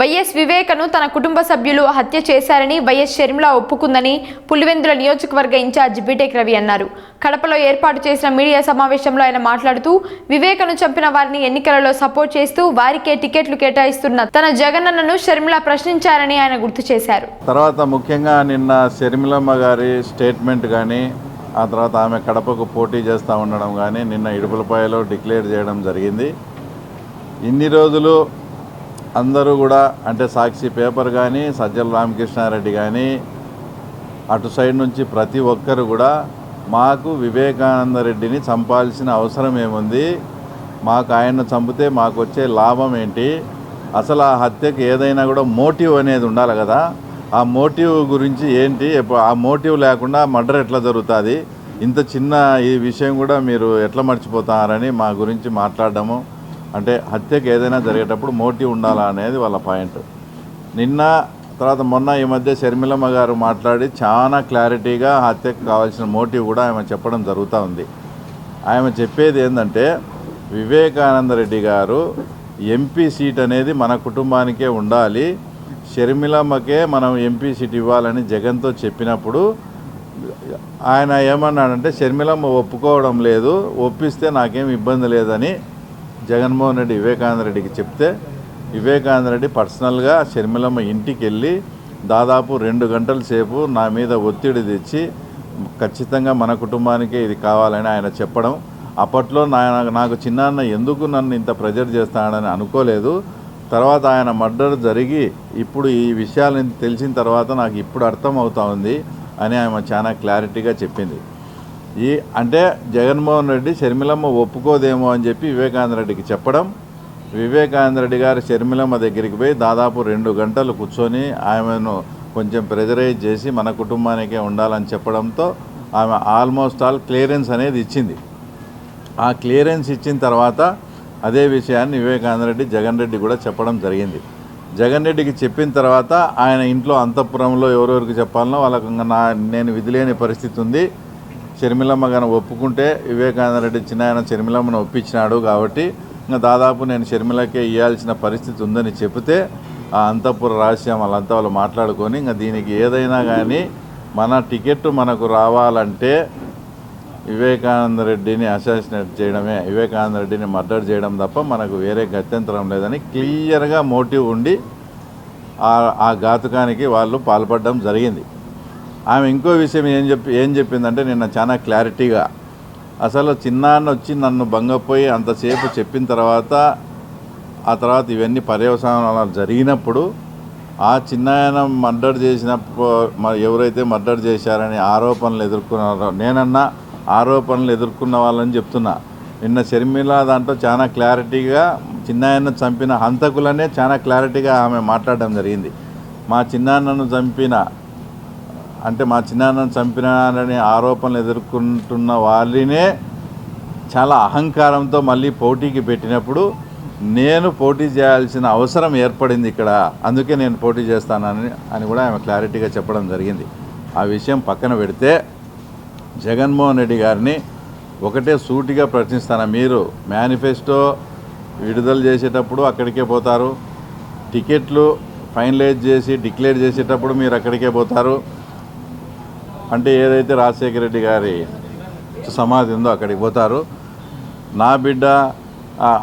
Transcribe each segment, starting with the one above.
YS వివేకను తన కుటుంబ సభ్యులు హత్య చేశారని వైఎస్ షర్మిల ఒప్పుకుందని పులివెందుల నియోజకవర్గ ఇన్ఛార్జ్ బీటెక్ రవి అన్నారు. కడపలో ఏర్పాటు చేసిన మీడియా సమావేశంలో ఆయన మాట్లాడుతూ వివేకను చంపిన వారిని ఎన్నికలలో సపోర్ట్ చేస్తూ వారికే టికెట్లు కేటాయిస్తున్న తన జగనన్నను షర్మిల ప్రశ్నించారని ఆయన గుర్తు చేశారు. తర్వాత ముఖ్యంగా నిన్న షర్మిలమ్మ గారి స్టేట్మెంట్ కానీ ఆ తర్వాత ఆమె కడపకు పోటీ చేస్తూ ఉండడం కానీ నిన్న ఇడుపులపాయలో డిక్లేర్ చేయడం జరిగింది. ఇన్ని రోజులు అందరూ కూడా అంటే సాక్షి పేపర్ కానీ సజ్జల రామకృష్ణారెడ్డి కానీ అటు సైడ్ నుంచి ప్రతి ఒక్కరు కూడా మాకు వివేకానంద రెడ్డిని చంపాల్సిన అవసరం ఏముంది? మాకు ఆయన్ను చంపితే మాకు వచ్చే లాభం ఏంటి? అసలు ఆ హత్యకు ఏదైనా కూడా మోటివ్ అనేది ఉండాలి కదా. ఆ మోటివ్ గురించి ఏంటి? ఆ మోటివ్ లేకుండా మర్డర్ ఎట్లా జరుగుతుంది? ఇంత చిన్న ఈ విషయం కూడా మీరు ఎట్లా మర్చిపోతారని మా గురించి మాట్లాడడము. అంటే హత్యకు ఏదైనా జరిగేటప్పుడు మోటివ్ ఉండాలా అనేది వాళ్ళ పాయింట్. నిన్న తర్వాత మొన్న ఈ మధ్య షర్మిలమ్మ గారు మాట్లాడి చాలా క్లారిటీగా హత్యకు కావాల్సిన మోటివ్ కూడా ఆమె చెప్పడం జరుగుతూ ఉంది. ఆమె చెప్పేది ఏంటంటే వివేకానంద రెడ్డి గారు ఎంపీ సీట్ అనేది మన కుటుంబానికే ఉండాలి. షర్మిలమ్మకే మనం ఎంపీ సీట్ ఇవ్వాలని జగన్తో చెప్పినప్పుడు ఆయన ఏమన్నాడంటే షర్మిలమ్మ ఒప్పుకోవడం లేదు ఒప్పిస్తే నాకేం ఇబ్బంది లేదని జగన్మోహన్ రెడ్డి వివేకానంద రెడ్డికి చెప్తే వివేకానంద రెడ్డి పర్సనల్గా షర్మిలమ్మ ఇంటికి వెళ్ళి దాదాపు రెండు గంటల సేపు నా మీద ఒత్తిడి తెచ్చి ఖచ్చితంగా మన కుటుంబానికే ఇది కావాలని ఆయన చెప్పడం. అప్పట్లో నా నాకు చిన్నాన్న ఎందుకు నన్ను ఇంత ప్రెజర్ చేస్తాడని అనుకోలేదు. తర్వాత ఆయన మర్డర్ జరిగి ఇప్పుడు ఈ విషయాలను తెలిసిన తర్వాత నాకు ఇప్పుడు అర్థం అవుతా ఉంది అని ఆమె చాలా క్లారిటీగా చెప్పింది. ఈ అంటే జగన్మోహన్ రెడ్డి షర్మిలమ్మ ఒప్పుకోదేమో అని చెప్పి వివేకానంద రెడ్డికి చెప్పడం. వివేకానంద రెడ్డి గారు షర్మిలమ్మ దగ్గరికి పోయి దాదాపు రెండు గంటలు కూర్చొని ఆమెను కొంచెం ప్రెజరైజ్ చేసి మన కుటుంబానికే ఉండాలని చెప్పడంతో ఆమె ఆల్మోస్ట్ ఆల్ క్లియరెన్స్ అనేది ఇచ్చింది. ఆ క్లియరెన్స్ ఇచ్చిన తర్వాత అదే విషయాన్ని వివేకానంద రెడ్డి జగన్ రెడ్డి కూడా చెప్పడం జరిగింది. జగన్ రెడ్డికి చెప్పిన తర్వాత ఆయన ఇంట్లో అంతఃపురంలో ఎవరెవరికి చెప్పాలనో వాళ్ళకు నా నేను విధిలేని పరిస్థితి ఉంది. షర్మిలమ్మ గాను ఒప్పుకుంటే వివేకానంద రెడ్డి చిన్న ఆయన షర్మిలమ్మను ఒప్పించినాడు కాబట్టి ఇంకా దాదాపు నేను షర్మిలకే ఇవ్వాల్సిన పరిస్థితి ఉందని చెబితే ఆ అంతఃపుర రహస్యం వాళ్ళంతా వాళ్ళు మాట్లాడుకొని ఇంకా దీనికి ఏదైనా కానీ మన టికెట్ మనకు రావాలంటే వివేకానంద రెడ్డిని అసాసినేట్ చేయడమే వివేకానంద రెడ్డిని మర్డర్ చేయడం తప్ప మనకు వేరే గత్యంతరం లేదని క్లియర్గా మోటివ్ ఉండి ఆ- ఆ ఘాతుకానికి వాళ్ళు పాల్పడడం జరిగింది. ఆమె ఇంకో విషయం ఏం చెప్పి ఏం చెప్పిందంటే నిన్న చాలా క్లారిటీగా అసలు చిన్నాన్న వచ్చి నన్ను భంగపోయి అంతసేపు చెప్పిన తర్వాత ఆ తర్వాత ఇవన్నీ పర్యవసానాలు జరిగినప్పుడు ఆ చిన్నాయన మర్డర్ చేసినప్పుడు ఎవరైతే మర్డర్ చేశారని ఆరోపణలు ఎదుర్కొన్నారో నేనన్నా ఆరోపణలు ఎదుర్కొన్న వాళ్ళని చెప్తున్నా. నిన్న షర్మిల దాంట్లో చాలా క్లారిటీగా చిన్నాయన చంపిన హంతకులనే చాలా క్లారిటీగా ఆమె మాట్లాడడం జరిగింది. మా చిన్నాన్నను చంపిన అంటే మా చిన్నాన్నను చంపినారని ఆరోపణలు ఎదుర్కొంటున్న వాళ్ళనే చాలా అహంకారంతో మళ్ళీ పోటీకి పెట్టినప్పుడు నేను పోటీ చేయాల్సిన అవసరం ఏర్పడింది ఇక్కడ అందుకే నేను పోటీ చేస్తానని అని కూడా ఆమె క్లారిటీగా చెప్పడం జరిగింది. ఆ విషయం పక్కన పెడితే జగన్మోహన్ రెడ్డి గారిని ఒకటే సూటిగా ప్రశ్నిస్తాను మీరు మేనిఫెస్టో విడుదల చేసేటప్పుడు అక్కడికే పోతారు? టికెట్లు ఫైనలైజ్ చేసి డిక్లేర్ చేసేటప్పుడు మీరు అక్కడికే పోతారు? అంటే ఏదైతే రాజశేఖర రెడ్డి గారి సమాధి ఉందో అక్కడికి పోతారు. నా బిడ్డ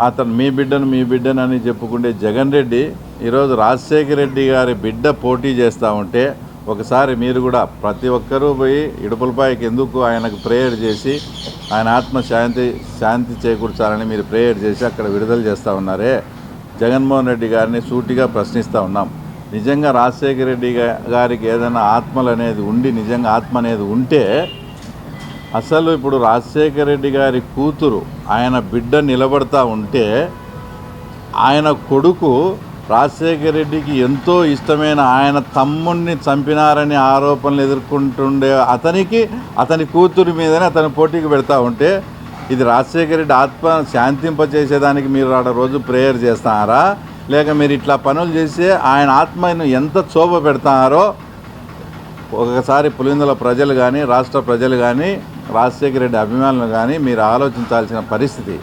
అతను మీ బిడ్డను మీ బిడ్డను అని చెప్పుకుంటే జగన్ రెడ్డి ఈరోజు రాజశేఖర రెడ్డి గారి బిడ్డ పోటీ చేస్తూ ఉంటే ఒకసారి మీరు కూడా ప్రతి ఒక్కరూ పోయి ఇడుపులపాయకి ఎందుకు ఆయనకు ప్రేయర్ చేసి ఆయన ఆత్మ శాంతి శాంతి చేకూర్చాలని మీరు ప్రేయర్ చేసి అక్కడ విడుదల చేస్తూ ఉన్నారే? జగన్మోహన్ రెడ్డి గారిని సూటిగా ప్రశ్నిస్తూ ఉన్నాం. నిజంగా రాజశేఖర రెడ్డి గారికి ఏదైనా ఆత్మలు అనేది ఉండి నిజంగా ఆత్మ అనేది ఉంటే అసలు ఇప్పుడు రాజశేఖర రెడ్డి గారి కూతురు ఆయన బిడ్డ నిలబడతా ఉంటే ఆయన కొడుకు రాజశేఖర రెడ్డికి ఎంతో ఇష్టమైన ఆయన తమ్ముణ్ణి చంపినారని ఆరోపణలు ఎదుర్కొంటుండే అతనికి అతని కూతురు మీదనే అతని పోటీకి పెడతా ఉంటే ఇది రాజశేఖర రెడ్డి ఆత్మ శాంతింపచేసేదానికి మీరు ఆడ రోజు ప్రేయర్ చేస్తారా? లేక మీరు ఇట్లా పనులు చేసి ఆయన ఆత్మను ఎంత చోభ పెడతారో ఒకసారి పులిందుల ప్రజలు కానీ రాష్ట్ర ప్రజలు కానీ రాజశేఖర రెడ్డి అభిమానులు కానీ మీరు ఆలోచించాల్సిన పరిస్థితి.